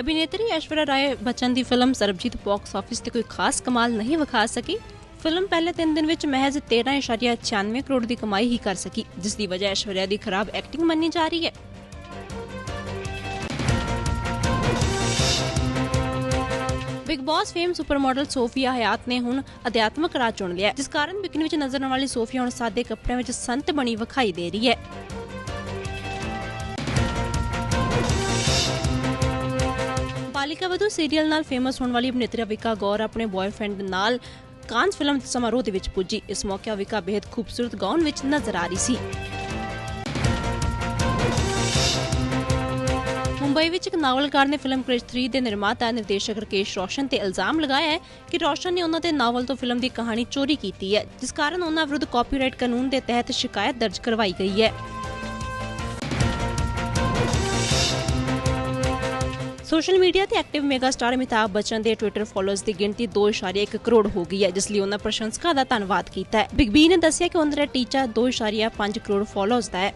ਅਭਿਨੇਤਰੀ ਐਸ਼ਵਰਿਆ ਰਾਏ ਬੱਚਨ ਦੀ film Sarabjit box office ਤੇ ਕੋਈ ਖਾਸ ਕਮਾਲ ਨਹੀਂ ਵਿਖਾ ਸਕੀ। ਫਿਲਮ ਪਹਿਲੇ 3 ਦਿਨ ਵਿੱਚ ਮਹਿਜ਼ 13.96 ਕਰੋੜ ਦੀ ਕਮਾਈ ਹੀ ਕਰ ਸਕੀ, ਜਿਸ ਦੀ ਵਜ੍ਹਾ ਐਸ਼ਵਰਿਆ ਦੀ ਖਰਾਬ ਐਕਟਿੰਗ ਮੰਨੀ ਜਾ ਰਹੀ ਹੈ। Big boss fame super model Sofia Hayat ਨੇ ਹੁਣ ਅਧਿਆਤਮਕ ਰਾਹ ਚੁਣ ਲਿਆ ਜਿਸ ਕਾਰਨ ਬਿਕਨੀ ਵਿੱਚ ਨਜ਼ਰ ਆਉਣ ਵਾਲੀ ਸੋਫੀਆ ਹੁਣ ਸਾਦੇ ਕੱਪੜਿਆਂ ਵਿੱਚ ਸੰਤ ਬਣੀ ਵਿਖਾਈ ਦੇ ਰਹੀ ਹੈ। ਬਾਲਿਕਾ ਵਧੂ ਸੀਰੀਅਲ ਨਾਲ ਫੇਮਸ ਹੋਣ ਵਾਲੀ ਅਭਿਨੇਤਰੀ ਵਿਕਾ ਗੌਰ ਆਪਣੇ ਬॉयਫ੍ਰੈਂਡ ਨਾਲ ਕਾਂਸ ਫਿਲਮ ਸਮਾਰੋਹ ਦੇ ਵਿੱਚ ਪੁੱਜੀ। ਇਸ ਮੌਕੇ ਵਿਕਾ ਬੇहद ਖੂਬਸੂਰਤ ਗਾਉਣ ਵਿੱਚ ਨਜ਼ਰ ਆ ਰਹੀ ਸੀ। ਮੁੰਬਈ ਵਿੱਚ ਇੱਕ ਨਾਵਲਕਾਰ ਨੇ ਫਿਲਮ ਕ੍ਰਿਸ਼ 3 ਦੇ ਨਿਰਮਾਤਾ, ਨਿਰਦੇਸ਼ਕ ਰਕੇਸ਼ ਰੋਸ਼ਨ ਤੇ ਇਲਜ਼ਾਮ ਲਗਾਇਆ ਹੈ ਕਿ ਰੋਸ਼ਨ ਨੇ ਉਹਨਾਂ ਦੇ ਨਾਵਲ ਤੋਂ ਫਿਲਮ ਦੀ ਕਹਾਣੀ ਚੋਰੀ ਕੀਤੀ ਹੈ, ਜਿਸ ਕਾਰਨ ਉਹਨਾਂ ਵਿਰੁੱਧ ਕਾਪੀਰਾਈਟ ਕਾਨੂੰਨ ਦੇ ਤਹਿਤ ਸ਼ਿਕਾਇਤ ਦਰਜ ਕਰਵਾਈ ਗਈ ਹੈ। ਸੋਸ਼ਲ ਮੀਡੀਆ ਤੇ active mega star Amitabh Bachchan ਦੇ ਟਵਿੱਟਰ ਫਾਲੋਅਰਸ ਦੀ ਗਿਣਤੀ 2.1 ਕਰੋੜ ਹੋ ਗਈ ਹੈ, ਜਿਸ ਲਈ ਉਹਨਾਂ ਪ੍ਰਸ਼ੰਸਕਾਂ ਦਾ ਧੰਨਵਾਦ ਕੀਤਾ ਹੈ। ਬਿਗ ਬੀ ਨੇ ਦੱਸਿਆ ਕਿ ਉਹਨਾਂ ਦਾ ਟੀਚਾ 2.5 ਕਰੋੜ ਫਾਲੋਅਰਸ ਦਾ ਹੈ।